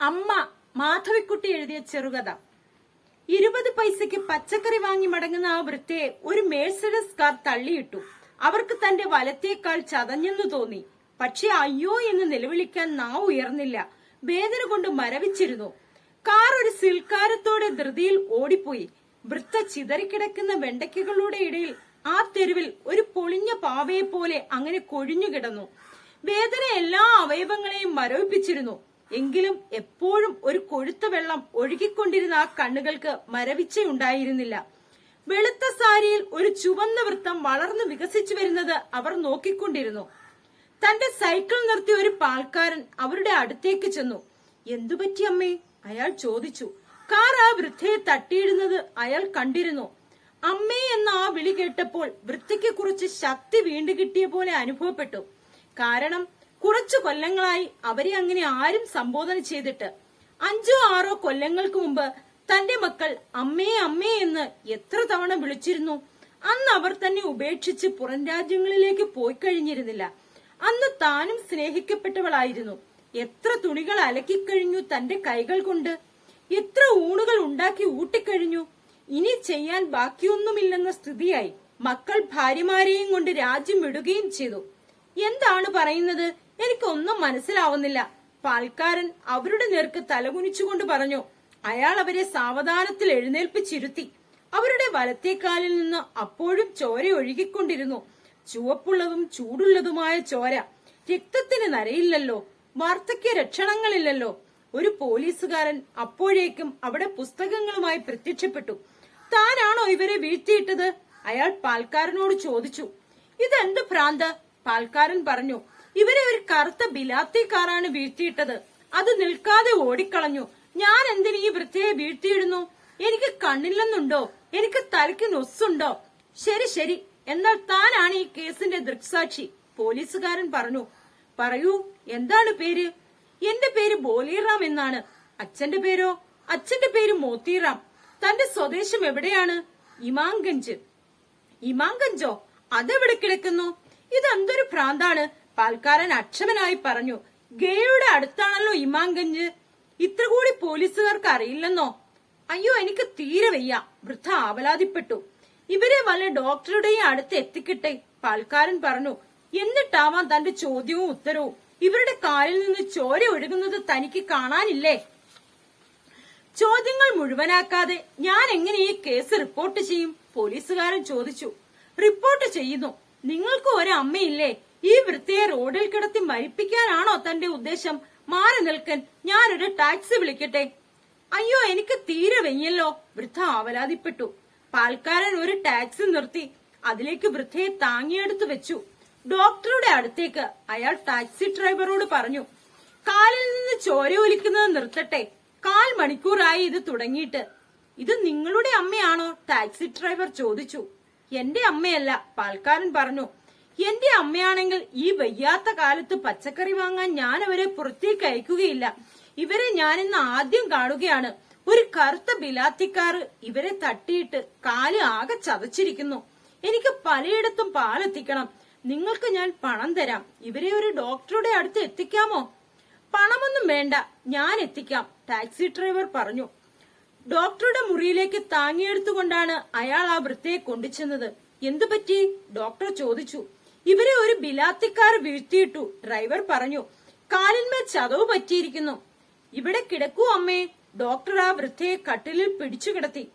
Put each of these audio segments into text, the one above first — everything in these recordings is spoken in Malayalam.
അമ്മ മാധവിക്കുട്ടി എഴുതിയ ചെറുകഥ. ഇരുപത് പൈസയ്ക്ക് പച്ചക്കറി വാങ്ങി മടങ്ങുന്ന ആ വൃത്തിയെ ഒരു മേഴ്സഡസ് കാർ തള്ളിയിട്ടു. അവർക്ക് തന്റെ വലത്തേക്കാൾ ചതഞ്ഞെന്നു തോന്നി. പക്ഷെ അയ്യോ എന്ന് നിലവിളിക്കാൻ നാ ഉയർന്നില്ല. വേദന കൊണ്ട് മരവിച്ചിരുന്നു. കാർ ഒരു സിൽക്കാരത്തോടെ ധൃതിയിൽ ഓടിപ്പോയി. വൃത്ത ചിതറിക്കിടക്കുന്ന വെണ്ടയ്ക്കകളുടെ ഇടയിൽ ആ തെരുവിൽ ഒരു പൊളിഞ്ഞ പാവയെ പോലെ അങ്ങനെ കൊഴിഞ്ഞു കിടന്നു വേദന എല്ലാ അവയവങ്ങളെയും മരവിപ്പിച്ചിരുന്നു. എങ്കിലും എപ്പോഴും ഒരു കൊഴുത്ത വെള്ളം ഒഴുകിക്കൊണ്ടിരുന്ന ആ കണ്ണുകൾക്ക് മരവിച്ചയുണ്ടായിരുന്നില്ല വെളുത്ത സാരിയിൽ ഒരു ചുവന്ന വൃത്തം വളർന്നു വികസിച്ചു വരുന്നത് അവർ നോക്കിക്കൊണ്ടിരുന്നു. തന്റെ സൈക്കിൾ നിർത്തിയ ഒരു പാൽക്കാരൻ അവരുടെ അടുത്തേക്ക് ചെന്നു. എന്തു പറ്റി അമ്മേ? അയാൾ ചോദിച്ചു. കാർ ആ വൃദ്ധയെ തട്ടിയിടുന്നത് അയാൾ കണ്ടിരുന്നു. അമ്മേ എന്ന ആ വിളി കേട്ടപ്പോൾ വൃത്തിക്ക് കുറച്ച് ശക്തി വീണ്ടുകിട്ടിയ പോലെ അനുഭവപ്പെട്ടു. കാരണം കുറച്ചു കൊല്ലങ്ങളായി അവരെ അങ്ങനെ ആരും സംബോധന ചെയ്തിട്ട് അഞ്ചോ ആറോ കൊല്ലങ്ങൾക്ക് മുമ്പ് തന്റെ മക്കൾ അമ്മേ അമ്മേ എന്ന് എത്ര തവണ വിളിച്ചിരുന്നു. അന്ന് അവർ തന്നെ ഉപേക്ഷിച്ച് പുറം രാജ്യങ്ങളിലേക്ക് പോയി കഴിഞ്ഞിരുന്നില്ല. അന്ന് താനും സ്നേഹിക്കപ്പെട്ടവളായിരുന്നു. എത്ര തുണികൾ അലക്കിക്കഴിഞ്ഞു തന്റെ കൈകൾ കൊണ്ട്. എത്ര ഊണുകൾ ഉണ്ടാക്കി ഊട്ടിക്കഴിഞ്ഞു. ഇനി ചെയ്യാൻ ബാക്കിയൊന്നുമില്ലെന്ന സ്ഥിതിയായി മക്കൾ ഭാര്യമാരെയും കൊണ്ട് രാജ്യം വിടുകയും ചെയ്തു. എന്താണ് പറയുന്നത്? എനിക്കൊന്നും മനസ്സിലാവുന്നില്ല. പാൽക്കാരൻ അവരുടെ നേർക്ക് തലകുനിച്ചുകൊണ്ട് പറഞ്ഞു അയാൾ അവരെ സാവധാനത്തിൽ എഴുന്നേൽപ്പിച്ചിരുത്തി. അവരുടെ വലത്തേക്കാലിൽ നിന്ന് അപ്പോഴും ചോര ഒഴുകിക്കൊണ്ടിരുന്നു. ചുവപ്പുള്ളതും ചൂടുള്ളതുമായ ചോര. രക്തത്തിന് നരയില്ലല്ലോ. വാർദ്ധക്യ രക്ഷണങ്ങളില്ലല്ലോ ഒരു പോലീസുകാരൻ അപ്പോഴേക്കും അവിടെ പുസ്തകങ്ങളുമായി പ്രത്യക്ഷപ്പെട്ടു. താനാണോ ഇവരെ വീഴ്ത്തിയിട്ടത്? അയാൾ പാൽക്കാരനോട് ചോദിച്ചു. ഇതെന്ത് ഭ്രാന്ത്? പാൽക്കാരൻ പറഞ്ഞു ഇവരെ ഒരു കറുത്ത ബിലാത്തി കാറാണ് വീഴ്ത്തിയിട്ടത്. അത് നിൽക്കാതെ ഓടിക്കളഞ്ഞു. ഞാൻ എന്തിന് ഈ വൃത്തിയെ വീഴ്ത്തിയിടുന്നു? എനിക്ക് കണ്ണില്ലെന്നുണ്ടോ? എനിക്ക് തലയ്ക്ക് നൊസ്സുണ്ടോ? ശരി ശരി. എന്നാൽ താനാണ് ഈ കേസിന്റെ ദൃക്സാക്ഷി. പോലീസുകാരൻ പറഞ്ഞു പറയൂ എന്താണ് പേര്? എന്റെ പേര് ബോലിറാം എന്നാണ്. അച്ഛന്റെ പേരോ? അച്ഛന്റെ പേര് മോത്തിറാം. തന്റെ സ്വദേശം എവിടെയാണ്? ഇമാങ്കഞ്ച് ഇമാങ്കഞ്ചോ അതെവിടെ കിടക്കുന്നു? ഇതെന്തൊരു ഭ്രാന്താണ്? പാൽക്കാരൻ അക്ഷമനായി പറഞ്ഞു ഗേയുടെ അടുത്താണല്ലോ ഇമാംഗഞ്ച്. ഇത്ര കൂടി പോലീസുകാർക്ക് അറിയില്ലെന്നോ? അയ്യോ എനിക്ക് തീരെ വയ്യ. വൃദ്ധ ആവലാതിപ്പെട്ടു. ഇവരെ വല്ല ഡോക്ടറുടെയും അടുത്ത് എത്തിക്കട്ടെ പാൽക്കാരൻ പറഞ്ഞു. എന്നിട്ടാവാം തന്റെ ചോദ്യവും ഉത്തരവും. ഇവരുടെ കാലിൽ നിന്ന് ചോര ഒഴുകുന്നത് തനിക്ക് കാണാനില്ലേ? ചോദ്യങ്ങൾ മുഴുവനാക്കാതെ ഞാൻ എങ്ങനെ ഈ കേസ് റിപ്പോർട്ട് ചെയ്യും? പോലീസുകാരൻ ചോദിച്ചു. റിപ്പോർട്ട് ചെയ്യുന്നു. നിങ്ങൾക്ക് ഒരു അമ്മയില്ലേ? ഈ വൃത്തിയെ റോഡിൽ കിടത്തി മരിപ്പിക്കാനാണോ തന്റെ ഉദ്ദേശം? മാറി നിൽക്കൻ ഞാനൊരു ടാക്സി വിളിക്കട്ടെ. അയ്യോ എനിക്ക് തീരെ വെയ്യല്ലോ. വൃദ്ധ ആവലാതിപ്പെട്ടു. പാൽക്കാരൻ ഒരു ടാക്സി നിർത്തി അതിലേക്ക് വൃദ്ധയെ താങ്ങിയെടുത്തു വെച്ചു. ഡോക്ടറുടെ അടുത്തേക്ക് അയാൾ ടാക്സി ഡ്രൈവറോട് പറഞ്ഞു കാലിൽ നിന്ന് ചോര ഒലിക്കുന്നത് നിർത്തട്ടെ. കാൽ മണിക്കൂറായി ഇത് തുടങ്ങിയിട്ട്. ഇത് നിങ്ങളുടെ അമ്മയാണോ? ടാക്സി ഡ്രൈവർ ചോദിച്ചു. എന്റെ അമ്മയല്ല പാൽക്കാരൻ പറഞ്ഞു. എന്റെ അമ്മയാണെങ്കിൽ ഈ വയ്യാത്ത കാലത്ത് പച്ചക്കറി വാങ്ങാൻ ഞാൻ അവരെ പുറത്തേക്ക് അയക്കുകയില്ല. ഇവരെ ഞാൻ ഇന്ന് ആദ്യം കാണുകയാണ്. ഒരു കറുത്ത ബിലാത്തിക്കാറ് ഇവരെ തട്ടിയിട്ട് കാൽ ആകെ ചതച്ചിരിക്കുന്നു. എനിക്ക് പലയിടത്തും പാലെത്തിക്കണം. നിങ്ങൾക്ക് ഞാൻ പണം തരാം. ഇവരെ ഒരു ഡോക്ടറുടെ അടുത്ത് എത്തിക്കാമോ? പണമൊന്നും വേണ്ട. ഞാൻ എത്തിക്കാം. ടാക്സി ഡ്രൈവർ പറഞ്ഞു. ഡോക്ടറുടെ മുറിയിലേക്ക് താങ്ങിയെടുത്തുകൊണ്ടാണ് അയാൾ ആ വൃത്തിയെ കൊണ്ടുചെന്നത്. എന്തുപറ്റി? ഡോക്ടർ ചോദിച്ചു. ഇവരെ ഒരു ബിലാത്തിക്കാർ വീഴ്ത്തിയിട്ടു ഡ്രൈവർ പറഞ്ഞു. കാലിന്മേൽ ചതവ് പറ്റിയിരിക്കുന്നു. ഇവിടെ കിടക്കൂ അമ്മേ. ഡോക്ടർ ആ വൃദ്ധയെ കട്ടിലിൽ പിടിച്ചു കിടത്തി.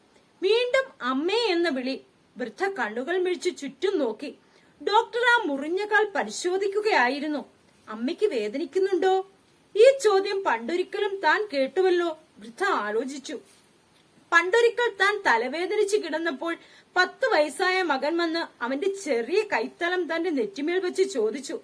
വീണ്ടും അമ്മേ എന്ന വിളി വൃദ്ധ കണ്ണുകൾ മിഴിച്ചു ചുറ്റും നോക്കി. ഡോക്ടർ ആ മുറിഞ്ഞ കാൽ പരിശോധിക്കുകയായിരുന്നു. അമ്മയ്ക്ക് വേദനിക്കുന്നുണ്ടോ? ഈ ചോദ്യം പണ്ടൊരിക്കലും താൻ കേട്ടുവല്ലോ. വൃദ്ധ ആലോചിച്ചു. പണ്ടൊരിക്കൽ താൻ തലവേദനിച്ച് കിടന്നപ്പോൾ പത്ത് വയസ്സായ മകൻ വന്ന് അവന്റെ ചെറിയ കൈത്തലം തന്റെ നെറ്റിമേൽ വെച്ച് ചോദിച്ചു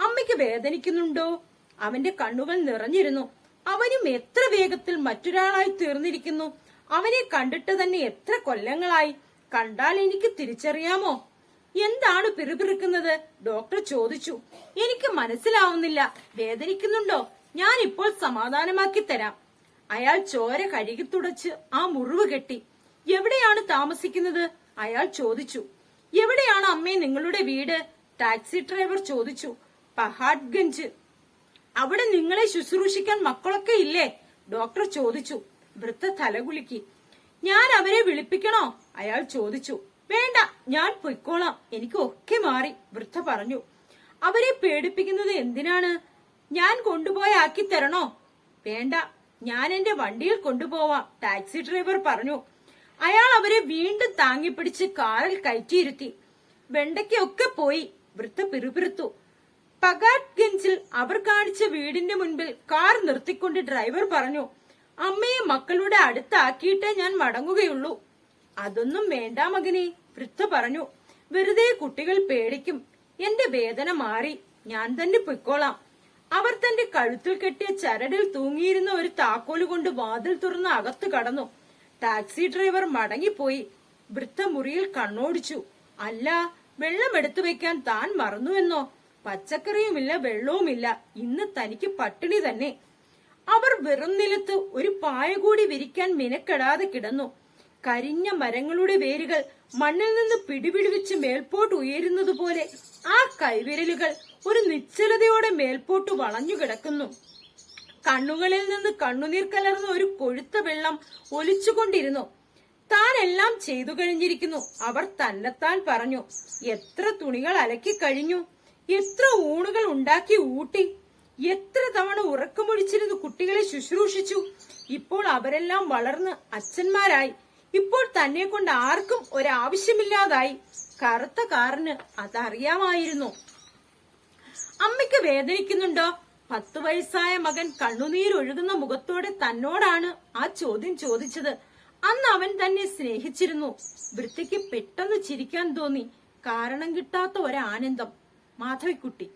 അമ്മയ്ക്ക് വേദനിക്കുന്നുണ്ടോ? അവന്റെ കണ്ണുകൾ നിറഞ്ഞിരുന്നു. അവനും എത്ര വേഗത്തിൽ മറ്റൊരാളായി തീർന്നിരിക്കുന്നു. അവനെ കണ്ടിട്ട് തന്നെ എത്ര കൊല്ലങ്ങളായി. കണ്ടാൽ എനിക്ക് തിരിച്ചറിയാമോ? എന്താണ് പിറുപിറുക്കുന്നത്? ഡോക്ടർ ചോദിച്ചു. എനിക്ക് മനസ്സിലാവുന്നില്ല. വേദനിക്കുന്നുണ്ടോ? ഞാൻ ഇപ്പോൾ സമാധാനമാക്കി തരാം. അയാൾ ചോര കഴുകി തുടച്ച് ആ മുറിവ് കെട്ടി. എവിടെയാണ് താമസിക്കുന്നത്? അയാൾ ചോദിച്ചു. എവിടെയാണ് അമ്മേ നിങ്ങളുടെ വീട്? ടാക്സി ഡ്രൈവർ ചോദിച്ചു. പഹാഡ്ഗഞ്ച്. അവിടെ നിങ്ങളെ ശുശ്രൂഷിക്കാൻ മക്കളൊക്കെ ഇല്ലേ? ഡോക്ടർ ചോദിച്ചു. വൃത്ത തലകുലുക്കി. ഞാൻ അവരെ വിളിപ്പിക്കണോ? അയാൾ ചോദിച്ചു. വേണ്ട ഞാൻ പൊയ്ക്കോളാം. എനിക്ക് ഒക്കെ മാറി. വൃദ്ധ പറഞ്ഞു. അവരെ പേടിപ്പിക്കുന്നത് എന്തിനാണ്? ഞാൻ കൊണ്ടുപോയി ആക്കി തരണോ? വേണ്ട ഞാൻ എന്റെ വണ്ടിയിൽ കൊണ്ടുപോവാം ടാക്സി ഡ്രൈവർ പറഞ്ഞു. അയാൾ അവരെ വീണ്ടും താങ്ങിപ്പിടിച്ച് കാറിൽ കയറ്റിയിരുത്തി. വെണ്ടയ്ക്കൊക്കെ പോയി വൃത്ത പിറുപിറുത്തു. പകാട്ഗഞ്ചിൽ അവർ കാണിച്ച വീടിന്റെ മുൻപിൽ കാർ നിർത്തിക്കൊണ്ട് ഡ്രൈവർ പറഞ്ഞു അമ്മയെ മക്കളുടെ അടുത്താക്കിയിട്ടേ ഞാൻ മടങ്ങുകയുള്ളൂ. അതൊന്നും വേണ്ട മകനെ വൃത്ത പറഞ്ഞു. വെറുതെ കുട്ടികൾ പേടിക്കും എന്റെ വേദന മാറി ഞാൻ തന്നെ പൊയ്ക്കോളാം. അവർ തന്റെ കഴുത്തിൽ കെട്ടിയ ചരടിൽ തൂങ്ങിയിരുന്ന ഒരു താക്കോൽ കൊണ്ട് വാതിൽ തുറന്ന് അകത്തു കടന്നു. ടാക്സി ഡ്രൈവർ മടങ്ങിപ്പോയി. വൃദ്ധ മുറിയിൽ കണ്ണോടിച്ചു. അല്ല വെള്ളം എടുത്തു വെക്കാൻ താൻ മറന്നുവെന്നോ പച്ചക്കറിയുമില്ല വെള്ളവുമില്ല. ഇന്ന് തനിക്ക് പട്ടിണി തന്നെ. അവർ വെറും നിലത്ത് ഒരു പായ കൂടി വിരിക്കാൻ മിനക്കെടാതെ കിടന്നു. കരിഞ്ഞ മരങ്ങളുടെ വേരുകൾ മണ്ണിൽ നിന്ന് പിടിപിടിവിച്ച് മേൽപോട്ട് ഉയരുന്നതുപോലെ ആ കൈവിരലുകൾ ഒരു നിശ്ചലതയോടെ മേൽപോട്ട് വളഞ്ഞു കിടക്കുന്നു. കണ്ണുകളിൽ നിന്ന് കണ്ണുനീർ കലർന്ന ഒരു കൊഴുത്ത വെള്ളം ഒലിച്ചുകൊണ്ടിരുന്നു. താൻ എല്ലാം ചെയ്തു കഴിഞ്ഞിരിക്കുന്നു. അവർ തന്നെത്താൻ പറഞ്ഞു എത്ര തുണികൾ അലക്കി കഴിഞ്ഞു? എത്ര ഊണുകൾ ഉണ്ടാക്കി ഊട്ടി? എത്ര തവണ ഉറക്കമൊഴിച്ചിരുന്ന് കുട്ടികളെ ശുശ്രൂഷിച്ചു? ഇപ്പോൾ അവരെല്ലാം വളർന്ന് അച്ഛന്മാരായി. ഇപ്പോൾ തന്നെ കൊണ്ട് ആർക്കും ഒരാവശ്യമില്ലാതായി. കറുത്ത കാറിന് അതറിയാമായിരുന്നു. അമ്മയ്ക്ക് വേദനിക്കുന്നുണ്ടോ? പത്തു വയസ്സായ മകൻ കണ്ണുനീർ ഒഴുകുന്ന മുഖത്തോടെ തന്നോടാണ് ആ ചോദ്യം ചോദിച്ചത്. അന്ന് അവൻ തന്നെ സ്നേഹിച്ചിരുന്നു. വൃത്തിക്ക് പെട്ടെന്ന് ചിരിക്കാൻ തോന്നി. കാരണം കിട്ടാത്ത ഒരാനന്ദം. മാധവിക്കുട്ടി.